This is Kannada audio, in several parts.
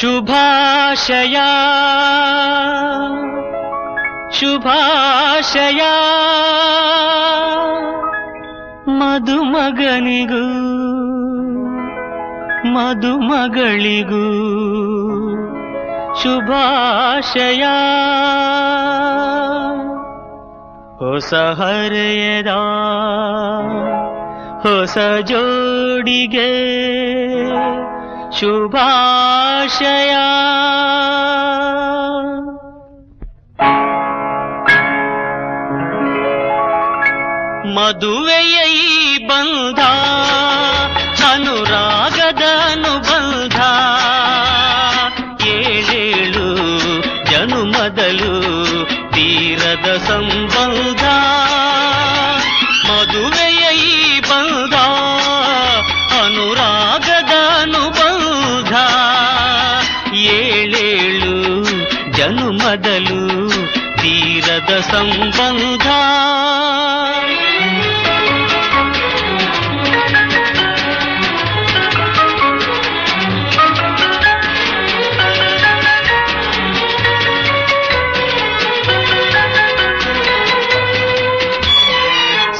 ಶುಭಾಶಯ. ಶುಭಾಶಯ. ಮಧುಮಗನಿಗೂ ಮದುಮಗಳಿಗೂ ಶುಭಾಶಯ. ಹೊಸ ಹರೆಯದ ಹೊಸ ಜೋಡಿಗೆ ಶುಭಾಶಯ. ಮದುವೆಯ ಬಂಧ ಅನುರಾಗದ ಅನುಬಂಧ. ಏಳೇಳು ಜನುಮದಲು ತೀರದ ಸಂಬಂಧ. ತೀರದ ಸಂಬಂಧ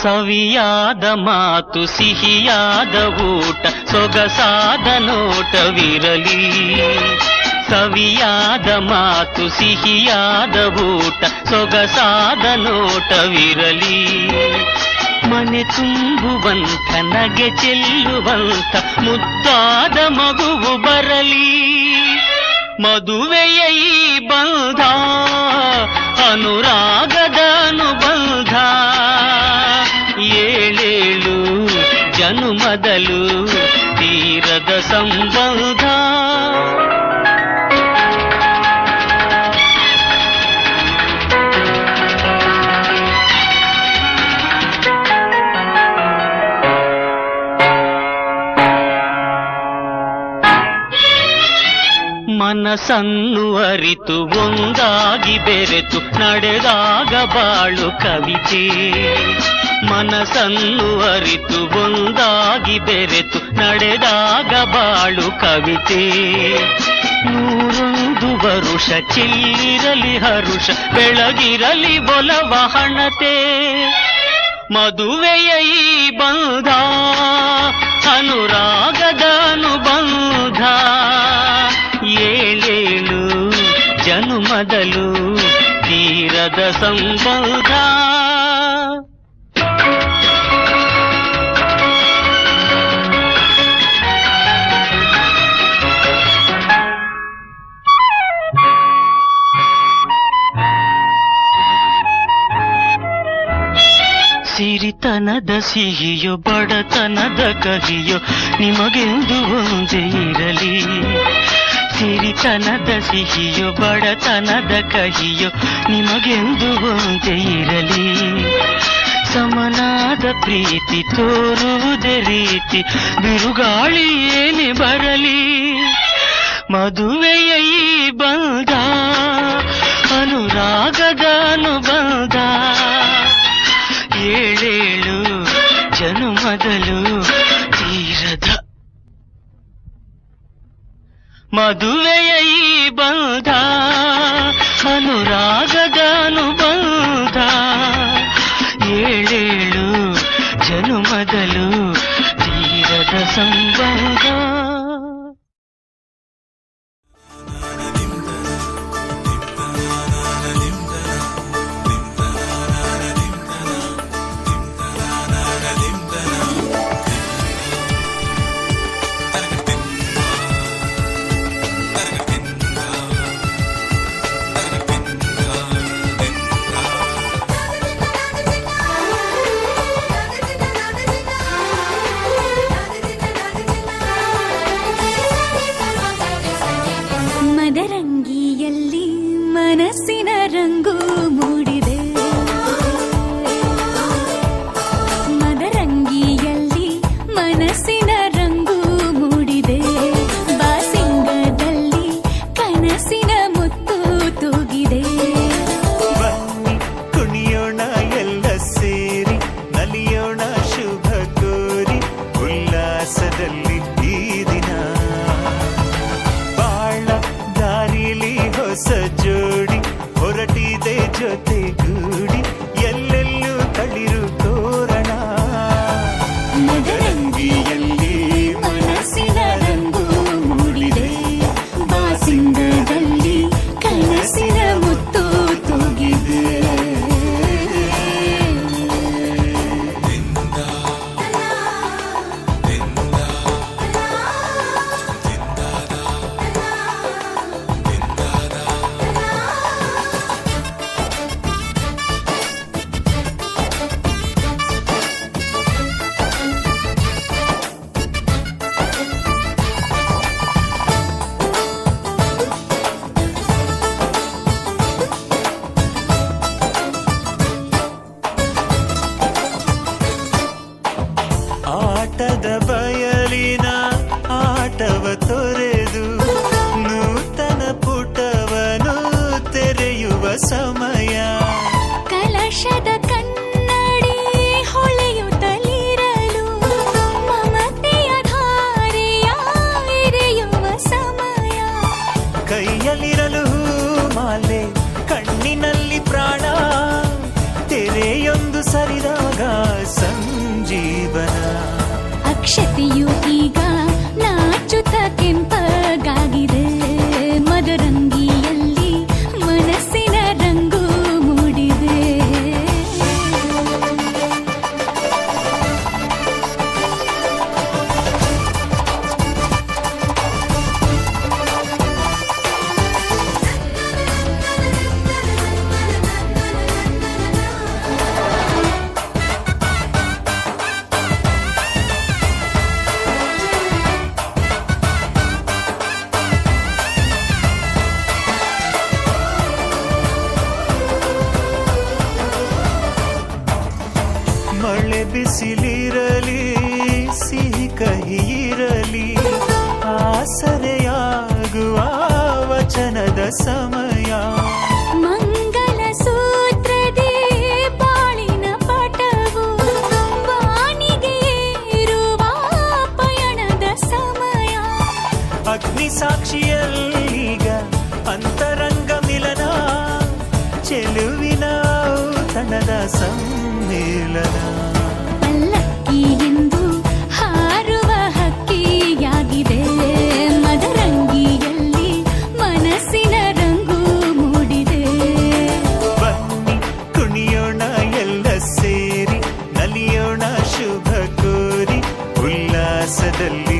ಸವಿಯಾದ ಮಾತು ಸಿಹಿಯಾದ ಊಟ ಸೊಗಸಾದ ನೋಟವಿರಲಿ ಸವಿಯಾದ ಮಾತು, ಸಿಹಿಯಾದ ಊಟ, ಸೊಗಸಾದ ನೋಟವಿರಲಿ. ಮನೆ ತುಂಬುವಂತ ನಗೆ ಚೆಲ್ಲುವಂತ ಮುದ್ದಾದ ಮಗುವು ಬರಲಿ. ಮದುವೆಯ ಈ ಬಂಧ, ಅನುರಾಗದ ಅನುಬಂಧ. ಏಳೇಳು, ಜನುಮದಲು, ತೀರದ ಸಂಬಂಧ. ಮನಸ್ಸನ್ನು ಅರಿತು, ಒಂದಾಗಿ ಬೆರೆತು, ನಡೆದಾಗ ಬಾಳು ಕವಿತೆ. ಮನಸ್ಸನ್ನು ಅರಿತು, ಒಂದಾಗಿ ಬೆರೆತು, ನಡೆದಾಗ ಬಾಳು ಕವಿತೆ. ನೂರೊಂದು ವರುಷ, ಚಿಲ್ಲಿರಲಿ ಹರುಷ, ಬೆಳಗಿರಲಿ ಒಲವ ಹಣತೆ. ಮದುವೆಯ ಈ ಬಂಧ, ಅನುರಾಗದ ಅನುಬಂಧ. ಏಳೇಳು ಜನುಮದಲು ತೀರದ ಸಂಬಂಧ. ಸಿರಿತನದ ಸಿಹಿಯೋ ಬಡತನದ ಕಹಿಯೋ ನಿಮಗೆಂದು ಒಂದೇ ಇರಲಿ. ಸಿರಿತನದ ಸಿಹಿಯೋ, ಬಡತನದ ಕಹಿಯೋ ನಿಮಗೆಂದು ಒಂದೇ ಇರಲಿ. ಸಮನಾದ ಪ್ರೀತಿ ತೋರುವುದೇ ರೀತಿ, ಬಿರುಗಾಳಿ ಏನೇ ಬರಲಿ. ಮದುವೆಯ ಈ ಬಂದ ಅನುರಾಗದ ಅನುಬಂಧ. ಏಳೇಳು ಜನುಮದಲು ಮದುವೆಯ ಈ ಬಂಧ ಅನುರಾಗದ ಅನುಬಂಧ ಏಳೇಳು ಜನುಮದಲು ತೀರದ ಸಂಬಂಧ ಮನಸ್ಸಿನ ರಂಗು ಮೂಡಿದೆ ಮಳೆ ಬಿಸಿಲಿರಲಿ ಸಿಹಿ ಕಹಿಯಿರಲಿ ಆಸರೆಯಾಗುವ ವಚನದ ಸಮಯ. ಮಂಗಲ ಸೂತ್ರದೇ ಬಾಳಿನ ಪಟವು ಬಾನಿಗೆ ಏರುವ ಪಯಣದ ಸಮಯ. ಅಗ್ನಿ ಸಾಕ್ಷಿಯಲ್ಲೀಗ ಅಂತರಂಗ ಮಿಲನ ಚೆಲುವಿನ ಔತಣದ ಸಮ್ಮೇಳನ. ಪಲ್ಲಕ್ಕಿ ಎಂದು ಹಾರುವ ಹಕ್ಕಿಯಾಗಿದೆ. ಮದರಂಗಿಯಲ್ಲಿ ಮನಸ್ಸಿನ ರಂಗು ಮೂಡಿದೆ. ಬನ್ನಿ ಕುಣಿಯೋಣ ಎಲ್ಲ ಸೇರಿ ನಲಿಯೋಣ ಶುಭ ಕೋರಿ ಉಲ್ಲಾಸದಲ್ಲಿ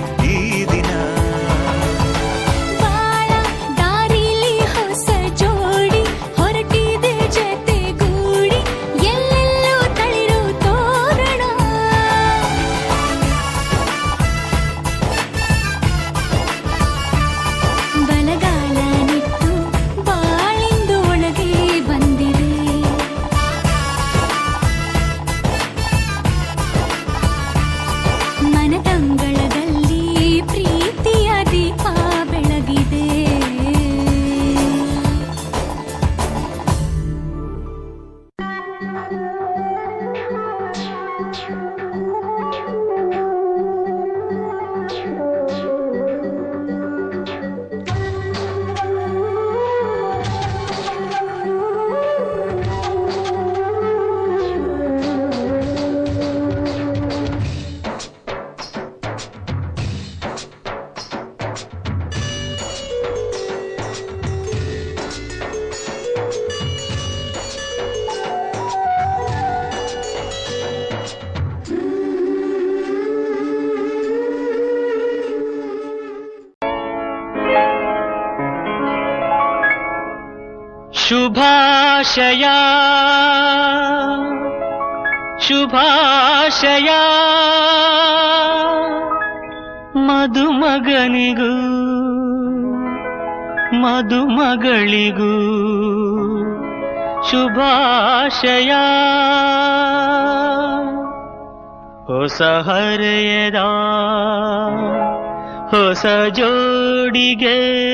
ಶುಭಾಶಯ. ಶುಭಾಶಯ. ಮಧುಮಗನಿಗೂ ಮದುಮಗಳಿಗೂ ಶುಭಾಶಯ. ಹೊಸ ಹರೆಯದ ಹೊಸ ಜೋಡಿಗೆ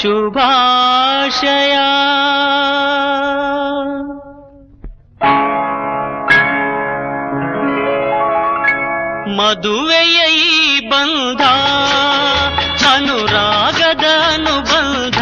ಶುಭಾಶಯ ಮದುವೆಯ ಈ ಬಂಧ ಅನುರಾಗದ ಅನುಬಂಧ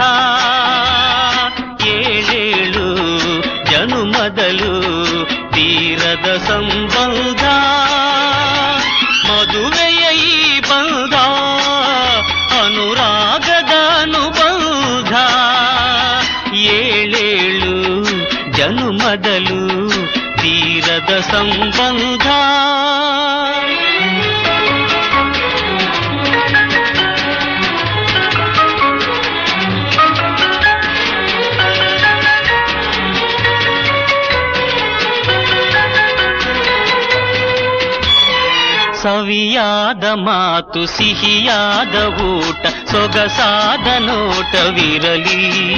ಸವಿಯಾದ ಮಾತು, ಸಿಹಿಯಾದ ಊಟ, ಸೊಗಸಾದ ನೋಟವಿರಲಿ.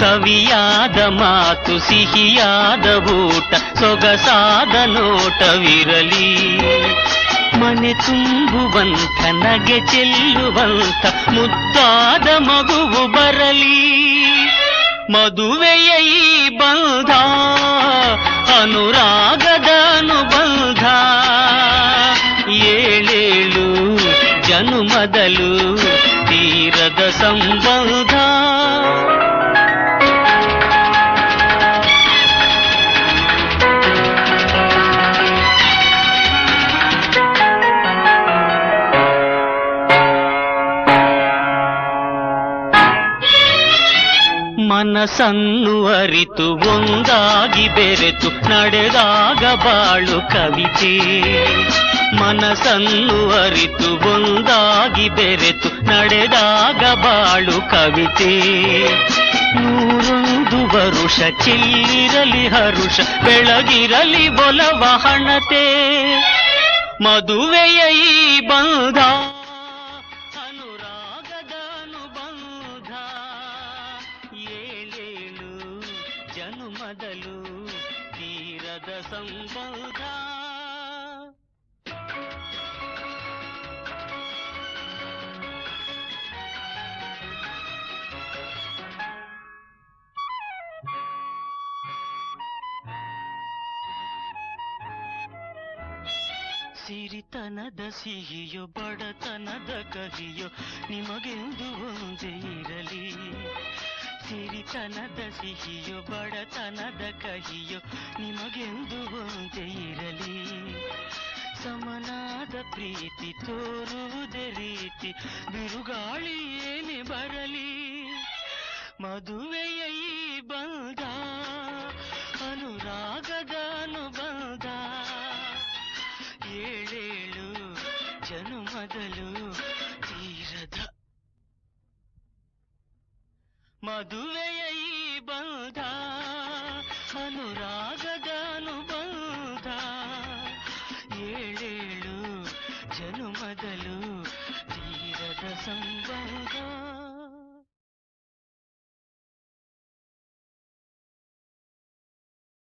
ಸವಿಯಾದ ಮಾತು, ಸಿಹಿಯಾದ ಊಟ, ಸೊಗಸಾದ ನೋಟವಿರಲಿ. ಮನೆ ತುಂಬುವಂತ ನಗೆ ಚೆಲ್ಲುವಂತ ಮುದ್ದಾದ ಮಗುವು ಬರಲಿ. ಮದುವೆಯ ಈ ಬಂಧ ಅನುರಾಗದ బాధలు తీరగ సంబంధ ಮನಸ್ಸನ್ನು ಅರಿತು ಒಂದಾಗಿ ಬೆರೆತು ನಡೆದಾಗ ಬಾಳು ಕವಿತೆ ಮನಸ್ಸನ್ನು ಅರಿತು ಒಂದಾಗಿ ಬೆರೆತು ನಡೆದಾಗ ಬಾಳು ಕವಿತೆ. ನೂರೊಂದು ವರುಷ ಚಿಲ್ಲಿರಲಿ ಹರುಷ, ಬೆಳಗಿರಲಿ ಒಲವ ಹಣತೆ. ಮದುವೆಯ ಈ ಬಂಧ ಏಳೇಳು ಜನುಮದಲು ತೀರದ ಸಂಬಂಧ. ಸಿರಿತನದ ಸಿಹಿಯೋ, ಬಡತನದ ಕಹಿಯೋ ನಿಮಗೆಂದು ಒಂದೇ ಇರಲಿ. ಸಿರಿತನದ ಸಿಹಿಯೋ, ಬಡತನದ ಕಹಿಯೋ ನಿಮಗೆಂದು ಒಂದೇ ಇರಲಿ. ಸಮನಾದ ಪ್ರೀತಿ ತೋರುವುದೇ ರೀತಿ, ಬಿರುಗಾಳಿ ಏನೇ ಬರಲಿ. ಮದುವೆಯ ಜನುಮದಲು ತೀರದ ಮದುವೆಯ